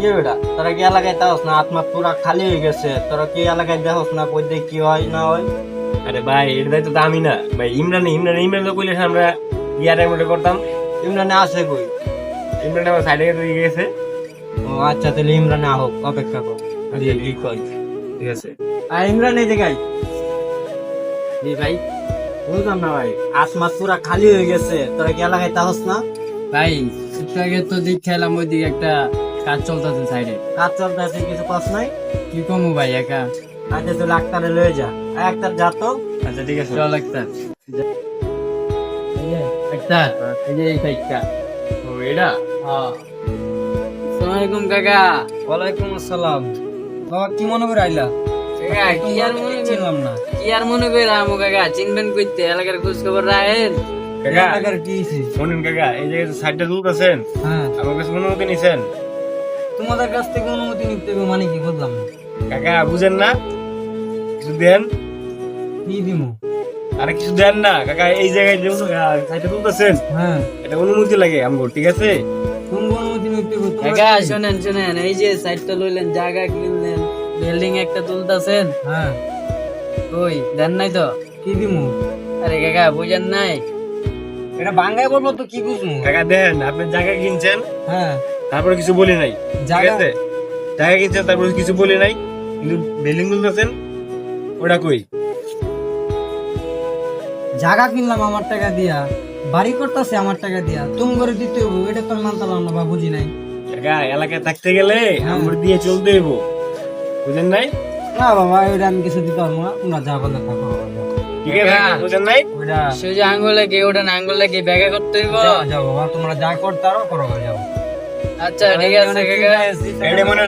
কি বেটা তোরা কি এলাকায় তাহস না? আত্মা পুরা খালি হয়ে গেছে। তোরা কি এলাকায় দেখস না? কই দেখ কি হয় না হয়? আরে ভাই এটা তো আমি না। ভাই ইমরান ইমরান ইমরান তো কইলে আমরা ইয়ারের মধ্যে করতাম। ইমরানে আসে কই? ইমরান আমার সাইডে দিয়ে গেছে। ও আচ্ছা তাহলে ইমরানে আহক অপেক্ষা কর। আচ্ছা, ঠিক আছে। আর ইমরান এই জায়গায় জি ভাই বুঝলাম না ভাই আসমা পুরা খালি হয়ে গেছে। তোরা কি এলাকায় তাহস না? ভাই আগে তো দিক খেলাম ওইদিকে একটা কাজ চলতেছে সাইডে। কাজ চলতেছে কিছু পাস নাই। কি কমু ভাই একা? আচ্ছা তুই ডাক্তারে লয়ে যা। একটার যা তো। আচ্ছা ঠিক আছে। চল একটা একটা এই যে এই সাইডটা। ও এটা? হ্যাঁ। সালামালাইকুম কাকা। ওয়ালাইকুম আসসালাম। বাবা কি মনে করে আইলা? কি আর মনে চিনলাম না। কি আর মনে করে আমো কাকা? চিনবেন কইতে এলাকার খোঁজ খবর রাখেন। কাকা এলাকার কি? শুনুন কাকা এই জায়গায় সাইডটা তুলতেছেন? হ্যাঁ। আমার কাছে অনুমতি নিছেন তোমাদের কাছ থেকে অনুমতি নিতে হবে মানে কি বুঝলাম না। কাকা বুঝেন না? কিছু দেন? কি দিমু? আরে কিছু দেন না। কাকা এই জায়গায় যে সাইডটা তুলতেছেন হ্যাঁ। এটা অনুমতি লাগে আমগো ঠিক আছে? তুমি অনুমতি নিতে হবে? কাকা? শোনেন শোনেন এই যে সাইডটা লইলেন জায়গা কিনলেন বিল্ডিং একটা তুলতাছেন। হ্যাঁ। ওই দেন নাই তো? কি দিমু? আরে কাকা বুঝেন নাই। এটা বাংলায় বলব তো কি বুঝমু কাকা দেন আপনি জায়গা কিনছেন? হ্যাঁ। তারপরে কিছু বলি নাই। ঠিক জায়গা আছে? জায়গা কিনছেন তারপরে কিছু বলি নাই। কিন্তু বিল্ডিং তুলতেছেন ওটা কই? জায়গা কিনলাম আমার টাকা দিয়া বাড়ি করতেছে আমার টাকা দিয়া তুমি করে দিতে হবে এটা তো আমি মানতাম না বা বুঝি নাই। কাকা এলাকায় থাকতে গেলে হ্যাঁ। আমার দিয়ে চলতে হইব। বুঝেন নাই? না বাবা ওইটা আমি কিছু দিতে পারব না তোমরা যা বলে থাকো বাবা, যাও। ঠিক আছে বুঝেন নাই? ওইটা সোজা আঙ্গুলে কে ওটা আঙ্গুলে কি ব্যাগে করতে হইব? যাও যাও বাবা তোমরা যা করতে আরও করো যাও। আচ্ছা ঠিক আছে কাকা।